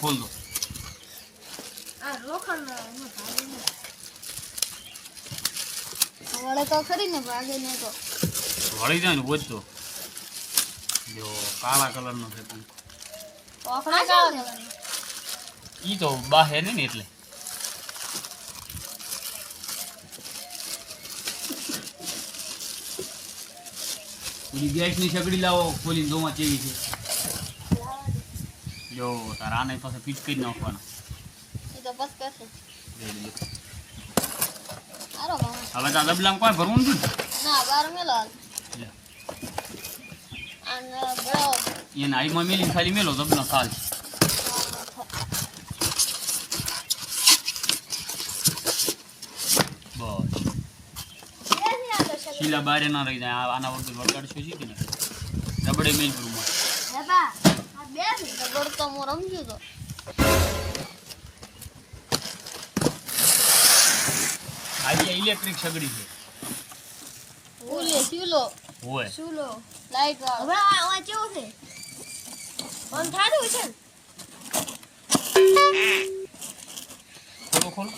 ખોલ દો. આ લોખંડ એનો ભાગ નહીં. વળે તો ખરી ને ભાગે ને તો. વળી જાય ને વધતો જો કાળા કલર નો છે ઓખણા કાળા ઈ તો બાહે ને ને એટલે. ઓલી ગેસની સગડી લાવો ખોલીને જોવા ચેવી છે. જો તારા આને પાસે પીચકી કરી નાખવાના. એ તો બસ કરશે. હવે તો ડબલામાં કોઈ ભરવું નથી ને? બાર મેલો હાલ. અને મેલી ખાલી મેલો ડબલા ખાલ. બસ. શીલા. બારે ના રહી જાય આ- આના વગર વગાડશું છે કે નહીં? રબડે મેલ ગુરુમાં રબર તો હું રમજ્યું તો આજે ઇલેક્ટ્રિક સગડી છે ઓલે શીલો હોય શૂલો લાઈટ વાળો હવે આ કેવું છે ફોન થાડું છે ખોલો ખોલો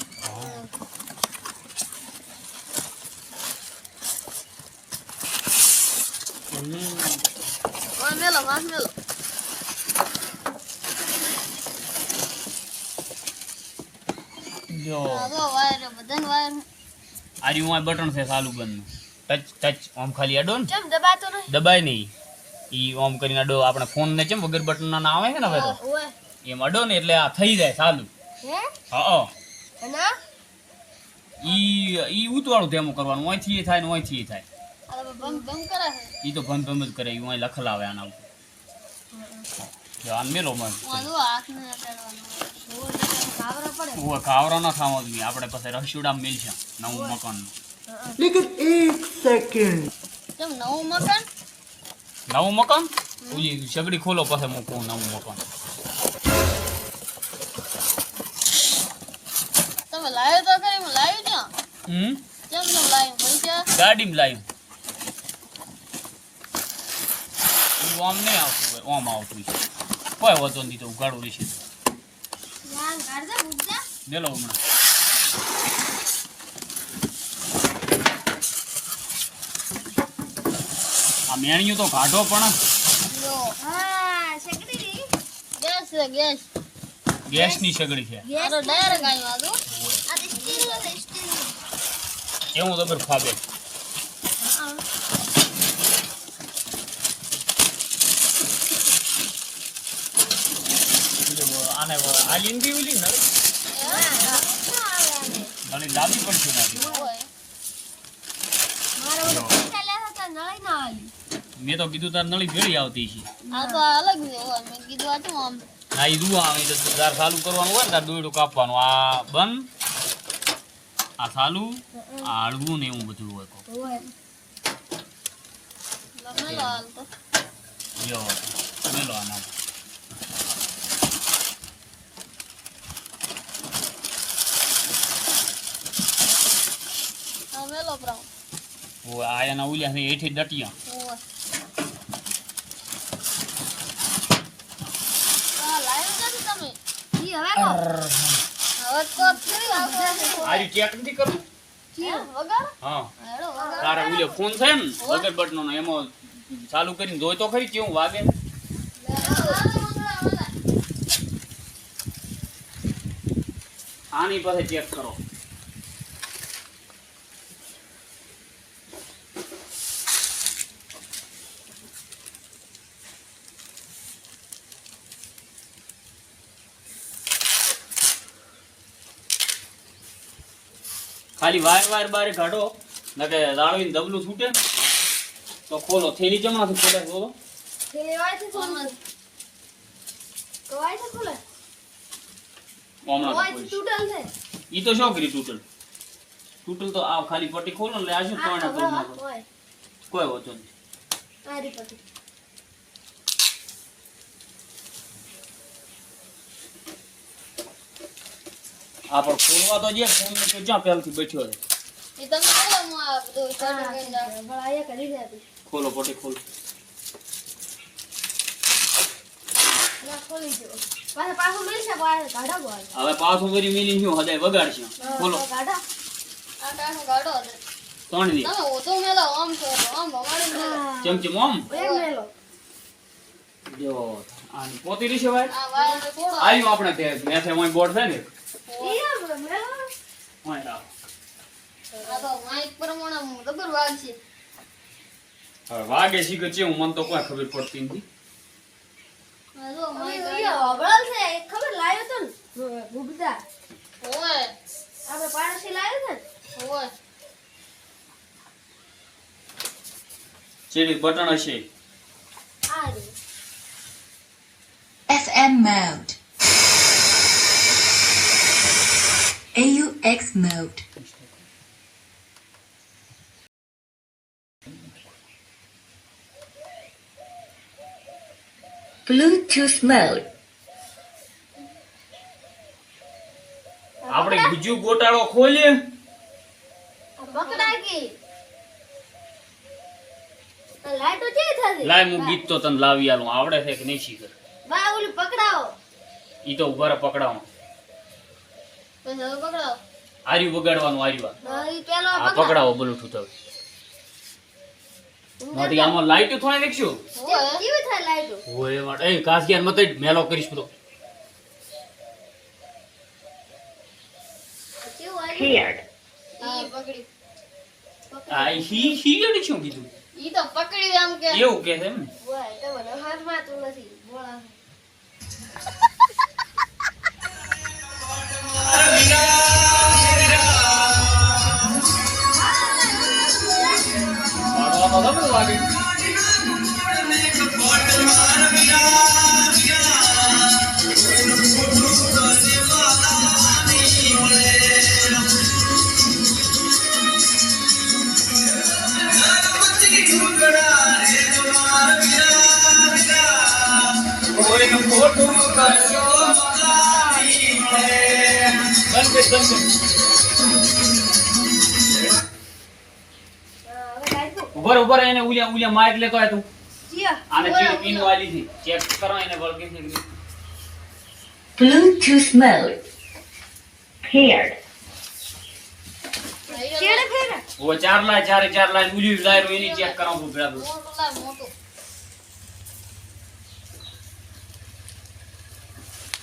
ફોન મેલો માસ મેલો જો. વાયર બધાને વાયર. બટન છે ચાલુ બંધ ટચ ટચ ઓમ ખાલી અડો ને. કેમ દબાતો નહીં? દબાય નહીં. ઈ ઓમ કરીને અડો આપણે ફોન ને ચેમ વગર બટન ના આવે છે ને હવે તો? ઓય. એમ અડો ને એટલે આ થઈ જાય ચાલુ હે? હા અને ઈ ઈ ઉતવાળું તેમ કરવાનું. અહીંથી એ થાય ને અહીંથી એ થાય. આ તો ભંગ ભંગ કરે ઈ તો ભમ ભમ જ કરે. ઈ અહીં લખલાવે આના ઉપર. જો આને મેલો મન જો હાથ ને ઉવા કાવરાનો સામો જ આપણે પાસે રસુડામ મિલ છે નવું મકાનનું લેકિન એક સેકન્ડ. કેમ નવું મકાન? નવું મકાન? ઓલી સગડી ખોલો પાસે મૂકું નવું મકાન. તમે લાવ્યો તો ખરી હું લાવ્યો છું હમ? કેમ તમે લાવ્યો પૈસા ગાડીમાં લાવ્યો આમ નહીં આવતું હોય આમ આવતું છે કોઈ વચન દીધો ઉઘાડું રહેશે. યાર ગાડદા બુદ્ધા મેલો હમણાં આ મેણિયું તો કાઢો પણ લો હા શકડી ગેસ છે ગેસ ગેસની સગડી છે ગેસ તો ડાયરેક્ટ આવ્યું આ તો આ તો સ્ટીલ છે સ્ટીલ એવું જબર ફાબે આને આલીન બી ઓલી નળી નળી લાવવી પડશે. મેં તો કીધું તાર નળી ભેળી આવતી છે. આ તો અલગ છે કીધું આ શું આમ ના એ દુઆ આવે તો તાર ચાલુ કરવાનું હોય ને તાર દોયડું કાપવાનું. આ બંધ આ ચાલુ આ હળવું ને એવું બધું હોય તો જો મેલો આના લમેલો બ્રાઉન ઓ આ એના ઉલ્યા છે હેઠે ડટિયા ઓય આ લાવ્યો નથી તમે ઈ હવે કો હવે તો ફરી આ રી ચેક નથી કરવું વગર હા હેડો વગર તારા ઉલ્યો ફોન છે ને વગર બટનો એઠી એમાં ચાલુ કરીને જોઈ તો ખરી કેવું વાગે. આની પાસે ચેક કરો. ખાલી વાર વાર બારે કાઢો નકે રાળવીને દબલું છૂટે. ને તો ખોલો. થેલી જમણાથી ખોલે ખોલો. લેવાય ફોન કવાય છે ખોલે? હમણાં તૂટલ છે. ઈ તો શું કરી તૂટલ? તૂટલ તો આ ખાલી પટ્ટી ખોલો એટલે આ શું કોઈ વાંચો નહીં. આ પણ ખોલવા તો જે ફોન તો જ્યાં પહેલથી બેઠ્યો છે એ તમે બોલો હું આ બધું. કરી દે ખોલો પોટી ખોલો. હવે પાછું વરી મિલી શું હદાય વગાડશે? દી. ચમચી ઓમ જો પોતી છે ભાઈ. આવ્યું આપણે મેથે ઓય બોર્ડ થાય ને? વાગે છે છે હું મને તો કોઈ ખબર પડતી નથી ખબર લાવ્યો તો ને ગુગદા ઓય, આપણે પાડોશી લાવ્યો ને ઓય. ચેડી બટન હશે આ રે FM mode. AUX mode. Bluetooth mode. આપણે બીજું ગોટાળો ખોલીએ લાઈટો લાય હું ગીત તો તને લાવી આલું આવડે છે કે નહીં શીખર બા ઓલી પકડાવો ઈ તો ઊભા પકડાવો. આર્યું વગાડવાનું આર્યું પકડાવો બ્લૂટૂથ હવે મારી આમાં લાઈટ થોડી દેખશું ઓય. વાટ એ મત મેલો કરીશ પેલો. આ હી હી અડી શું કીધું? ઈ તો પકડી આમ કે. એવું કે છે એમ ને? તો મને હાથમાં તો નથી. બોલા પાડવાનો ઉલ્યા ઉલ્યા માઇક લેતો આય તું. આને ચીડ પીન વાલી થી ચેક કરો એને વળગે છે. Bluetooth mode. Paired. ઓ ચાર લાય ચારે ચાર લાય ઉલી લાય એની ચેક કરાવું હું તો. મોટું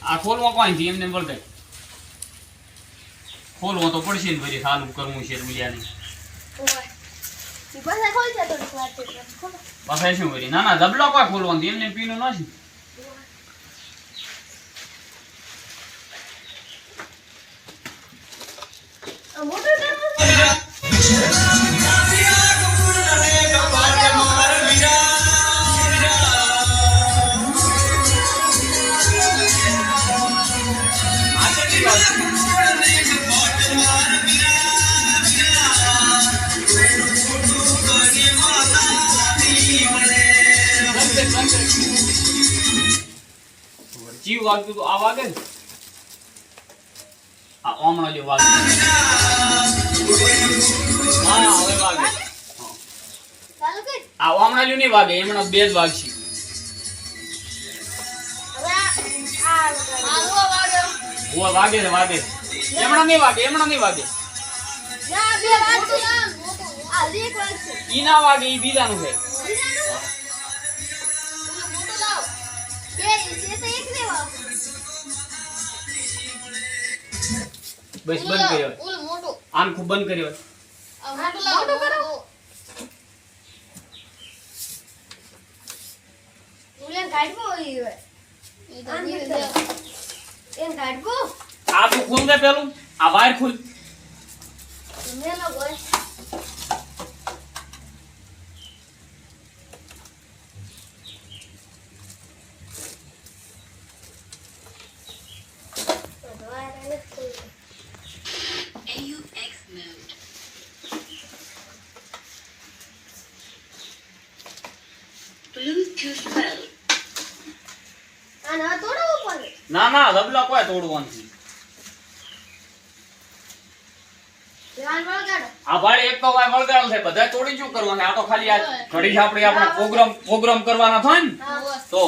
આ ખોલવા કોઈ થી એમને બોલતે ખોલવો તો પડશે ને પછી સાલું કરવું છે ઉલિયાને. ઓય. પાછા શું કરી ના ના દબલો કોઈ ખોલવાનું એમને પીનું નથી. મોટું જીવ વાગતું તો આ વાગે ને આ ઓમણો જે વાગે હા હવે વાગે ચાલુ કર આ ઓમણા લ્યું નહીં વાગે એમણા બે જ વાગશે હવે આ આ લગાડી. આ જો વાગ્યો. ઓ વાગે છે વાગે છે. એમણા નહીં વાગે એમણા નહીં વાગે ના બે વાગશે મોટું લાય, મોટું. આ એક વાગશે ઈ ના વાગે ઈ બીજાનું છે બસ બંધ કર્યો. આમ ખૂબ બંધ કર્યો. આ તો ખોલ દે પેલું. આ વાયર ખોલ. મેલો હોય AUX mode. Bluetooth mode. આને તોડવું પડે. ના ના રબલા કોઈ તોડવાનું નથી. આ ભાઈ એક તો વાય વળગાડો છે બધા તોડી શું કરવાનું? આ તો ખાલી આ ઘડી આપણે આપણે પ્રોગ્રામ પ્રોગ્રામ કરવાના થાય ને? તો.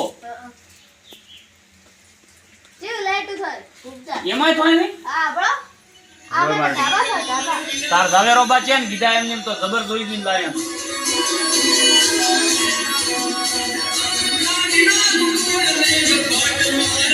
એમાંય થાય ધાબા તાર ઝવેરો બા છે ને કીધા એમ તો જબર દોઈ દીને લાય. એમ આ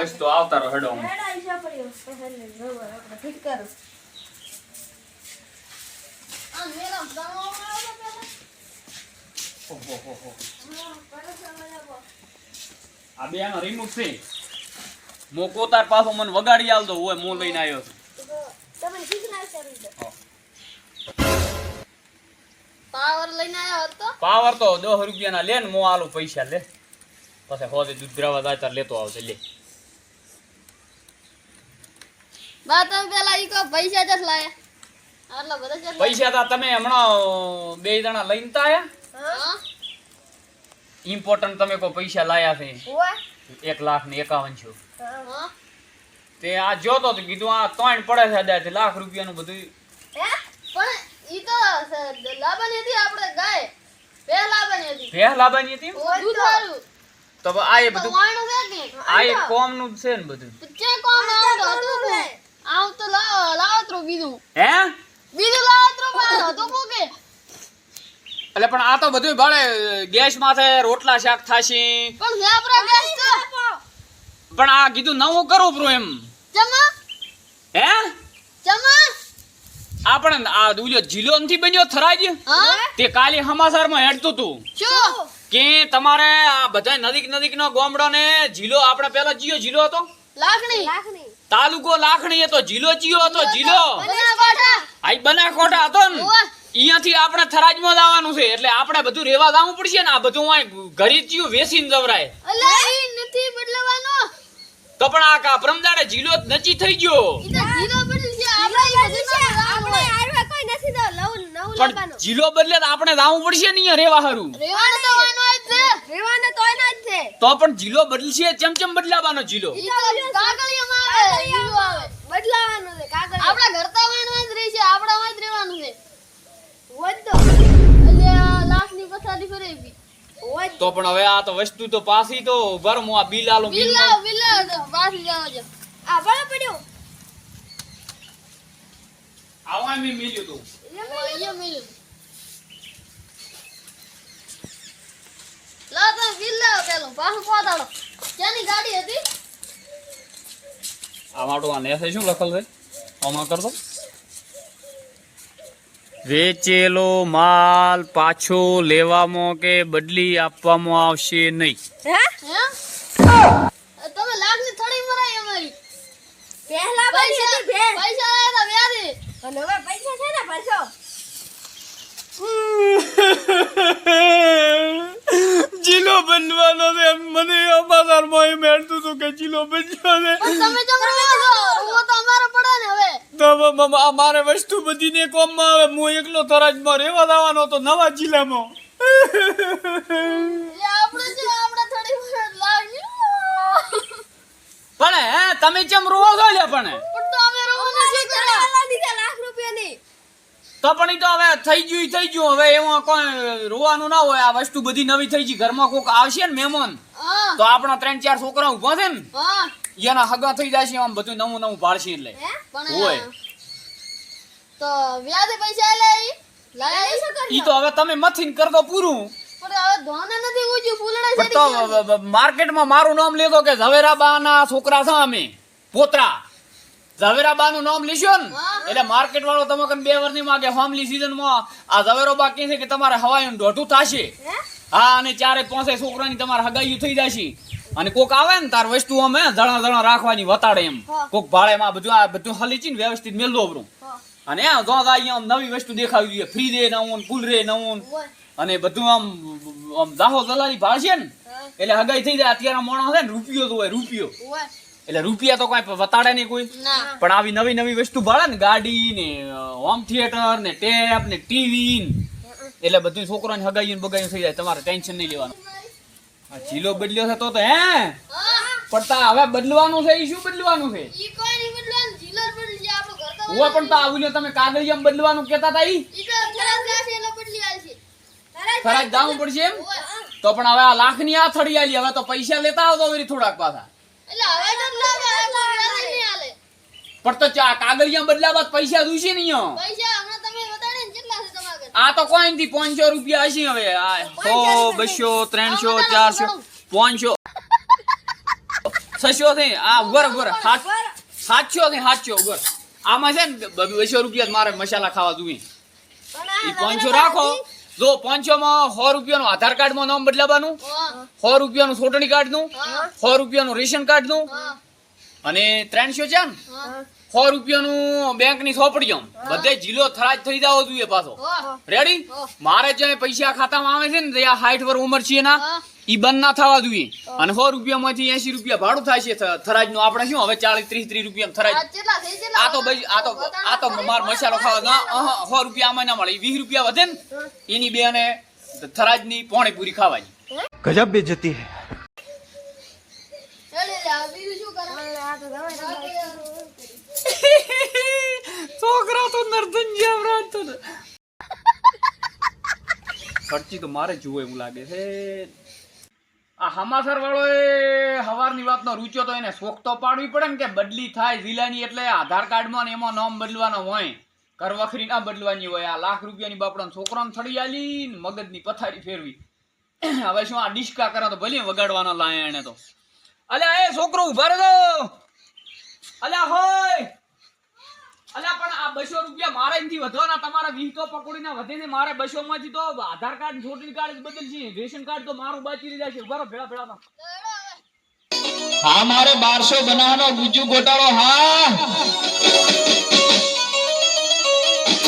બસ તો આવતા રહો હેડો હું. રેડા ઈશા પડ્યો પહેલે બરોબર આપણે ફિટ કરો. આ બે આનો રિમોટ છે. મો કોતાર પાછો મને વગાડી આલતો હોય મો લઈને આવ્યો છું. તમે શીખના કરી દો પાવર લઈને આવ્યો હતો? પાવર તો દસ રૂપિયાના લે ને મો આલુ પૈસા લે. પછી હોદે દૂધ દ્રવા જાય તાર લેતો આવશે લે. બા તમે પેલા ઈ કો પૈસા જ લાયા? આટલા બધા પૈસા તા તમે હમણાં બે જણા લઈને તા આયા. હા? ઇમ્પોર્ટન્ટ તમે કો પૈસા લાયા છે? એક લાખ ને એકાવન છો. હા. તે આ જોતો તો કીધું આ ત્રણ પડે છે અદાય લાખ રૂપિયાનું બધું હે? પણ ઈ તો સ- હતી આપણે ગાય. બે લાવવાની હતી. ભેહ લાવવાની હતી? દૂધ વાળું તો આ એ બધું આ એ કોમનું છે ને બધું. તો ચે કોણ હતું. આવ તો લાવ લાવતરો બીજું. હે? બીજું લાવતરો પણ હતું કો કે? એટલે પણ આ તો બધું ભાડે ગેસ માથે રોટલા શાક થાશે. પણ ઝાપરા ગેસ તો. પણ આ કીધું નવું કરું પ્રો એમ. જમા હે? જમા આપણે આ દુલ્યો જીલો નથી બન્યો થરાજ? હા? તે કાલે હમાસારમાં હેડતું તું. શું? કે તમારે આ બધા નદીક નદીક નો ગોમડો ને જીલો આપણે પેલા જીયો જીલો હતો? લાખણી લાખની તાલુકો લાખણી હતો જિલ્લો ચિયો હતો જિલ્લો. આઈ કોઠા આ બનાસકોટા હતો ને. અહીંયાથી આપણે થરાજમાં લાવવાનું છે એટલે આપણે બધું રેવા જવું પડશે ને આ બધું અહીં ઘરે ચિયું વેસીને જવરાય. નથી બદલવાનો. તો પણ આ કા પ્રમદાડે જિલ્લો જ નચી થઈ ગયો ઈ તો જીરો બદલ છે આપણે ઈ બધું આપણે આરવા કોઈ નથી તો નવું નવું પણ જિલ્લો જીલો બદલે તો આપણે રાવું પડશે ને અહીંયા રેવા હારું. રેવાનું તો હોય જ છે. રેવાને તો એના જ છે. તો પણ જિલ્લો બદલશે ચમ ચમ બદલાવાનો જિલ્લો? કાગળિયામાં આવે જીરો આવે. બદલાવાનું છે કાગળ આપણા ઘર તો હોય નો જ રહી છે જ રહેવાનું છે. વધો એટલે લાખની પથારી ફરેવી. તો પણ હવે આ તો વસ્તુ તો પાસી તો ભરમો આ બિલ આલું બિલ પાસી જાવ આ બળો પડ્યો આવા મેં મિલ્યું તું અહીંયા મિલ્યું લા તમે બિલ લાવો પેલું પાછું પહોંચાડો ક્યાંની ગાડી હતી આ માટું આ નેસે શું લખેલ છે આમાં કર દો વેચેલો માલ પાછો લેવામાં કે બદલી આપવામાં આવશે નહીં. હે? હે તમે લાખની થડી મરાઈ અમારી. પહેલા બની પૈસા હતી ભેણ પૈસા આયા તા વ્યાજે અને હવે પૈસા છે ને પાછો. જીલો બનવાનો છે. મને અમારા મોય મેળતું હતું કે જીલો બન્યો છે. તમે ચમ હું તો અમારે પડે ને હવે. તો મ- મ- વસ્તુ બધી ને કોમમાં આવે. હું એકલો તરાજમાં રહેવા જવાનો તો નવા જિલ્લામાં આપણે છે આપણે થોડી વાર લાગી પણ હે તમે ચમ રોવો છો લે પણ? પણ તો અમે રોવાનું છે કરે પહેલા દીધા લાખ રૂપિયાની તો પણ ઈ તો હવે થઈ ગયું થઈ ગયું. હવે એમાં કોઈ રોવાનું ના હોય આ વસ્તુ બધી નવી થઈ ગઈ. ઘરમાં કોક આવશે ને મહેમાન તો આપણા ત્રણ ચાર છોકરા ઊભા છે ને એના હગા થઈ જશે આમ બધું નવું નવું પાડશે એટલે. હોય. તો વ્યાજે પૈસા લે ઈ? તો હવે તમે મથીને કર દો પૂરું. માર્કેટમાં મારું નામ લેતો કે ઝવેરાબાના છોકરા છે અમે પોતરા. ઝવેરાબાનું નામ લીશો ને. એટલે માર્કેટ વાળો તમે કન બે વર્ષની માગે હોમલી સીઝનમાં આ ઝવેરોબા કહે છે કે તમારે હવાયું દોઢું થશે. હા? અને ચારે પોસે છોકરાની તમારે હગાયું થઈ જશે. અને કોક આવે ને તાર વસ્તુ અમે જણા જણા રાખવાની વતાડે એમ. કોક ભાડે માં બધું આ બધું હલીચીને વ્યવસ્થિત મેલો બરું અને આ જો આમ નવી વસ્તુ દેખાવી જોઈએ. ફ્રી રે નવું કુલ રે નવું અને બધું આમ આમ દાહો દલાલી ભાળશે ને. એટલે હગાઈ થઈ જાય. અત્યારે મોણા છે ને રૂપિયો તો હોય રૂપિયો. એટલે રૂપિયા તો કોઈ વતાડે નહીં કોઈ. પણ આવી નવી નવી વસ્તુ ભાડે ને ગાડી ને હોમ થિયેટર ને ટેપ ને ટીવી એટલે બધું છોકરાને હગાયું બગાયું થઈ જાય. તમારે ટેન્શન નહીં લેવાનું. આ જીલો બદલ્યો છે તો તો હે? પડતા હવે બદલવાનું છે ઈ શું બદલવાનું છે? ઉવા પણ તો આવું તમે કાગળિયામ બદલવાનું કહેતા હતા ઈ? ખરા જવું પડશે એમ? તો પણ હવે આ લાખની આ થડી આલી હવે તો પૈસા લેતા આવતો થોડાક પાછા. પણ તો ચા કાગળિયા બદલાવા પૈસા દૂશે નહીં? આ તો કોઈ નથી પાંચસો રૂપિયા હશે હવે સો બસો ત્રણસો ચારસો પાંચસો. છસો થઈ આ ઉભર ઉભર સાત સાતસો થઈ સાતસો ઉભર આમાં છે ને બસો રૂપિયા મારે મસાલા ખાવા જોઈએ. ઈ પાંચસો રાખો. જો પાંચસોમાં સો રૂપિયાનું આધાર કાર્ડમાં નામ બદલાવાનું સો રૂપિયાનું ચૂંટણી કાર્ડનું સો રૂપિયાનું રેશન કાર્ડનું અને ત્રણસો છે ને સો રૂપિયાનું બેંકની સોંપડી બધે જીલો થરાજ થઈ જાવ જોઈએ પાછો. રેડી મારે જે પૈસા ખાતામાં આવે છે ને ત્યાં હાઈટ પર ઉંમર છે ના ઈ બંધ ના થવા જોઈએ. અને સો રૂપિયામાંથી એસી રૂપિયા ભાડું થાય છે થરાજનું આપણે શું હવે ચાલીસ ત્રીસ ત્રીસ રૂપિયા થરાજ આ તો ભાઈ આ તો આ તો માર મસાલો ખાવા સો રૂપિયા આમાં ના મળે. વીસ રૂપિયા વધે ને એની બે ને થરાજની પોણી પૂરી ખાવાની. ગજબ બેજતી હે. બદલી થાય જિલ્લાની એટલે આધાર કાર્ડમાં ને એમાં નામ બદલવાનો હોય. કરવખરી ના બદલવાની હોય. આ લાખ રૂપિયાની બાપડાને છોકરાને થડી આલી ને મગજની પથારી ફેરવી. હવે શું આ ડિસ્કા કરે તો ભલે વગાડવાનો લાય એને તો. અલે એ છોકરો ઊભા રહો અલ્યા પણ આ બસો રૂપિયા મારે એનથી વધવાના. તમારા વીસ તો પકોડીના વધે ને મારે બસો તો આધાર કાર્ડ ચૂંટણી કાર્ડ જ બદલશે. રેશન કાર્ડ તો મારું બાકી રહી છે બરો ભેળા ભેળા હા, મારે બારસો બનાવવાનો બીજું ગોટાળો, હા!